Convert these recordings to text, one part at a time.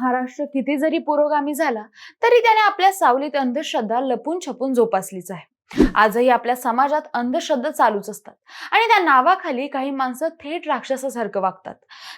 महाराष्ट्र किती जरी पुरोगामी झाला तरी त्याने आपल्या सावलीत अंधश्रद्धा लपून छपून जोपासलीच आहे. आजही आपल्या समाजात अंधश्रद्धा चालूच असतात आणि त्या नावाखाली काही माणसं थेट राक्षसासारखं वागतात.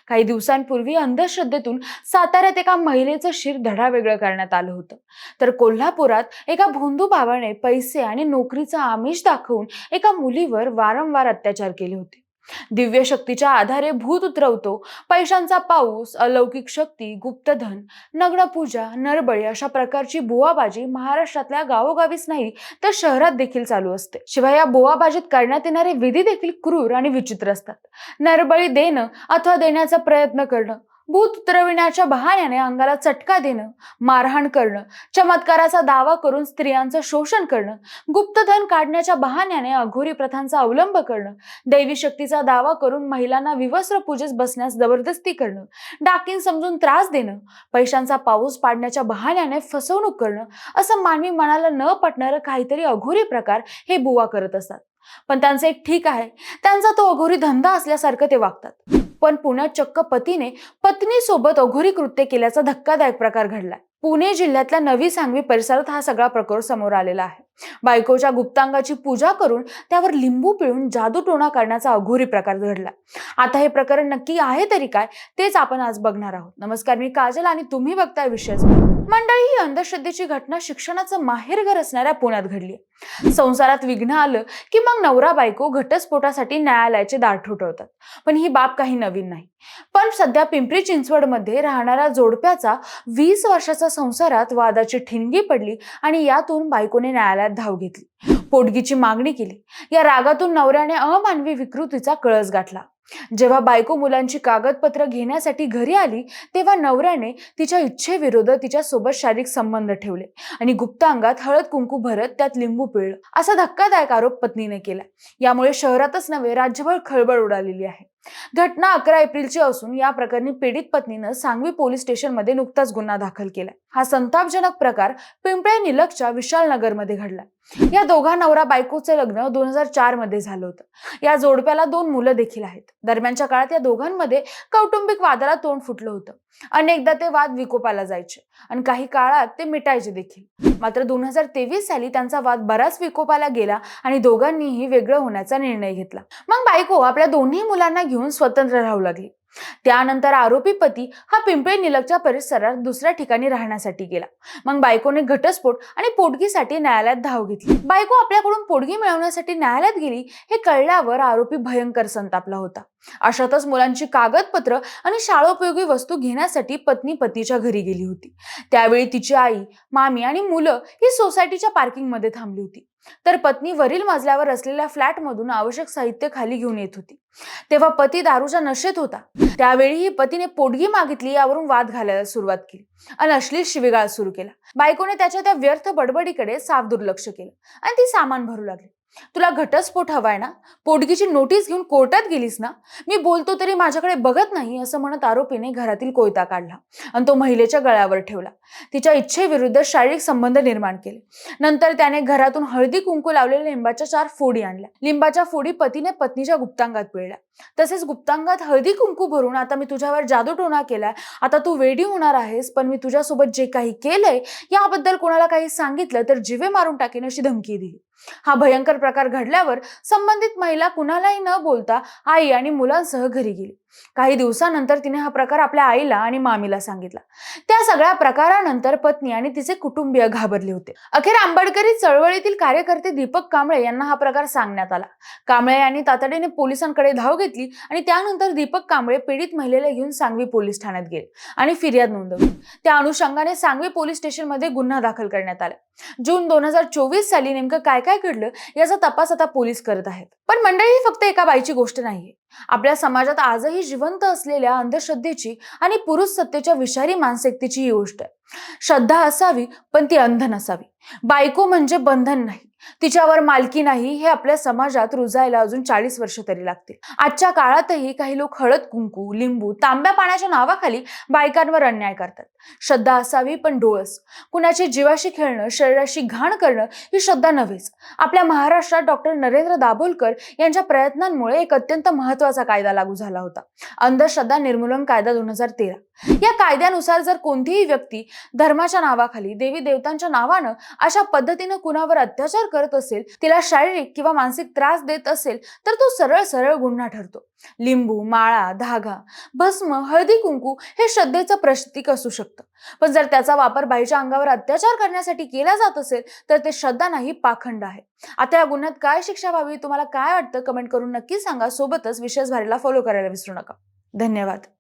काही दिवसांपूर्वी अंधश्रद्धेतून साताऱ्यात एका महिलेचं शिर धडा वेगळं करण्यात आलं होतं. तर कोल्हापुरात एका भोंदू बाबाने पैसे आणि नोकरीचं आमिष दाखवून एका मुलीवर वारंवार अत्याचार केले होते. दिव्य शक्तीच्या आधारे भूत उतरवतो. पैशांचा पाऊस अलौकिक शक्ती गुप्तधन नग्नपूजा नरबळी अशा प्रकारची बुवाबाजी महाराष्ट्रातल्या गावोगावीच नाही तर शहरात देखील चालू असते. शिवाय या बुवाबाजीत करण्यात येणारे विधी देखील क्रूर आणि विचित्र असतात. नरबळी देणं अथवा देण्याचा प्रयत्न करणं भूत उतरविण्याच्या बहाण्याने अंगाला चटका देणं मारहाण करणं चमत्काराचा दावा करून स्त्रियांचं शोषण करणं गुप्तधन काढण्याच्या बहाण्याने अघोरी प्रथांचा अवलंब करणं दैवी शक्तीचा दावा करून महिलांना विवस्त्र पूजेस बसण्यास जबरदस्ती करणं डाकीन समजून त्रास देणं पैशांचा पाऊस पाडण्याच्या बहाण्याने फसवणूक करणं असं मानवी मनाला न पटणारं काहीतरी अघोरी प्रकार हे बुवा करत असतात. पण त्यांचं एक ठीक आहे. त्यांचा तो अघोरी धंदा असल्यासारखं ते वागतात. पण पुण्यात चक्क पतीने पत्नीसोबत अघोरी कृत्य केल्याचा धक्कादायक प्रकार घडलाय. पुणे जिल्ह्यातल्या नवी सांगवी परिसरात हा सगळा प्रकार समोर आलेला आहे. बायकोच्या गुप्तांगाची पूजा करून त्यावर लिंबू पिळून जादूटोणा करण्याचा अघोरी प्रकार घडला. आता हे प्रकरण नक्की आहे तरी काय तेच आपण आज बघणार आहोत. नमस्कार मी काजल आणि तुम्ही बघताय विषयच मंडळी ही अंधश्रद्धेची घटना शिक्षणाचं माहेरघर असणाऱ्या पुण्यात घडली. संसारात विघ्न आलं की मग नवरा बायको घटस्फोटासाठी न्यायालयाचे दार ठोठवतात. पण ही बाब काही नवीन नाही. पण सध्या पिंपरी चिंचवडमध्ये राहणाऱ्या जोडप्याचा वीस वर्षाचा संसारात वादाची ठिणगी पडली आणि यातून बायकोने न्यायालयात धाव घेतली. पोटगीची मागणी केली. या रागातून नवऱ्याने अमानवी विकृतीचा कळस गाठला. जेव्हा बायको मुलांची कागदपत्र घेण्यासाठी घरी आली तेव्हा नवऱ्याने तिच्या इच्छेविरुद्ध तिच्यासोबत शारीरिक संबंध ठेवले आणि गुप्त अंगात हळद कुंकू भरत त्यात लिंबू पिळलं. असा धक्कादायक आरोप पत्नीने केला. यामुळे शहरातच नव्हे राज्यभर खळबळ उडालेली आहे. घटना अकरा एप्रिलची असून या प्रकरणी पीडित पत्नीनं सांगवी पोलीस स्टेशनमध्ये नुकताच गुन्हा दाखल केला हा संतापजनक प्रकार पिंपळे निलकच्या विशाल नगरमध्ये घडला या दोघा नवरा बायकोचं लग्न दोन हजार चारमध्ये झालं होतं. या जोडप्याला दोन मुलं देखील आहेत. दरम्यानच्या काळात या दोघांमध्ये कौटुंबिक वादाला तोंड फुटलं होतं. अनेकदा ते वाद विकोपाला जायचे आणि काही काळात ते मिटायचे देखील. मात्र दोन हजार तेवीस साली त्यांचा वाद बराच विकोपाला गेला आणि दोघांनीही वेगळं होण्याचा निर्णय घेतला. मग बायको आपल्या दोन्ही मुलांना घेऊन स्वतंत्र राहू लागली. त्यानंतर आरोपी पती हा पिंपळे निलकच्या परिसरात दुसऱ्या ठिकाणी राहण्यासाठी गेला. मग बायकोने घटस्फोट आणि पोटगीसाठी न्यायालयात धाव घेतली. बायको आपल्याकडून पोटगी मिळवण्यासाठी न्यायालयात गेली हे कळल्यावर आरोपी भयंकर संतापला होता. अशातच मुलांची कागदपत्र आणि शाळोपयोगी वस्तू घेण्यासाठी पत्नी पतीच्या घरी गेली होती. त्यावेळी तिची आई मामी आणि मुलं ही सोसायटीच्या पार्किंगमध्ये थांबली होती. तर पत्नी वरील मजल्यावर असलेल्या फ्लॅटमधून आवश्यक साहित्य खाली घेऊन येत होती. तेव्हा पती दारूच्या नशेत होता. त्यावेळीही पतीने पोटगी मागितली यावरून वाद घालायला सुरुवात केली आणि अश्लील शिविगाळ सुरू केला. बायकोने त्याच्या त्या व्यर्थ बडबडीकडे साफ दुर्लक्ष केलं आणि ती सामान भरू लागली. तुला घटस्फोट हवाय ना? पोटगीची नोटीस घेऊन कोर्टात गेलीस ना? मी बोलतो तरी माझ्याकडे बघत नाही असं म्हणत आरोपीने घरातील कोयता काढला आणि तो महिलेच्या गळ्यावर ठेवला. तिच्या इच्छेविरुद्ध शारीरिक संबंध निर्माण केले. नंतर त्याने घरातून हळदी कुंकू लावलेल्या लिंबाच्या चार फोडी आणल्या. लिंबाच्या फोडी पतीने पत्नीच्या गुप्तांगात पिळल्या. तसेच गुप्तांगात हळदी कुंकू भरून आता मी तुझ्यावर जादूटोणा केलाय. आता तू वेडी होणार आहेस पण मी तुझ्यासोबत जे काही केलंय याबद्दल कोणाला काही सांगितलं तर जिवे मारून टाकेन अशी धमकी दिली. हा भयंकर प्रकार घडल्यावर संबंधित महिला कुणालाही न बोलता आई आणि मुलांसह घरी गेली. काही दिवसानंतर तिने हा प्रकार आपल्या आईला आणि मामीला सांगितला. त्या सगळ्या प्रकारानंतर पत्नी आणि तिचे कुटुंबीय घाबरले होते. अखेर आंबेडकरी चळवळीतील कार्यकर्ते दीपक कांबळे यांना हा प्रकार सांगण्यात आला. कांबळे यांनी तातडीने पोलिसांकडे धाव घेतली आणि त्यानंतर दीपक कांबळे पीडित महिलेला घेऊन सांगवी पोलीस ठाण्यात गेले आणि फिर्याद नोंदवली. त्या अनुषंगाने सांगवी पोलीस स्टेशनमध्ये गुन्हा दाखल करण्यात आला. जून दोन हजार चोवीस साली नेमकं काय काय घडलं याचा तपास आता पोलीस करत आहेत. पण मंडळी फक्त एका बाईची गोष्ट नाहीये. आपल्या समाजात आजही जिवंत असलेल्या अंधश्रद्धेची आणि पुरुष सत्तेच्या विषारी मानसिकतेची ही गोष्ट आहे. श्रद्धा असावी पण ती अंध नसावी. बायको म्हणजे बंधन नाही. तिच्यावर मालकी नाही हे आपल्या समाजात रुजायला अजून चाळीस वर्ष तरी लागतील. आजच्या काळातही काही लोक हळद कुंकू लिंबू तांब्या पाण्याच्या नावाखाली बायकांवर अन्याय करतात. श्रद्धा असावी पण डोळस. कुणाची जीवाशी खेळणं शरीराशी घाण करणं ही श्रद्धा नव्हेच. आपल्या महाराष्ट्रात डॉक्टर नरेंद्र दाभोलकर यांच्या प्रयत्नांमुळे एक अत्यंत महत्त्वाचा कायदा लागू झाला होता. अंधश्रद्धा निर्मूलन कायदा दोन हजार तेरा. या कायद्यानुसार जर कोणतीही व्यक्ती धर्माच्या नावाखाली देवी देवतांच्या नावानं अशा पद्धतीनं कुणावर अत्याचार करत असेल तिला शारीरिक किंवा मानसिक त्रास देत असेल तर तो सरळ सरळ गुन्हा ठरतो. लिंबू माळा धागा भस्म हळदी कुंकू हे श्रद्धेचं प्रतीक असू शकतं. पण जर त्याचा वापर बाईच्या अंगावर अत्याचार करण्यासाठी केला जात असेल तर ते श्रद्धा नाही पाखंड आहे. आता या गुन्ह्यात काय शिक्षा व्हावी तुम्हाला काय वाटतं? कमेंट करून नक्की सांगा. सोबतच विशेष भारीला फॉलो करायला विसरू नका. धन्यवाद.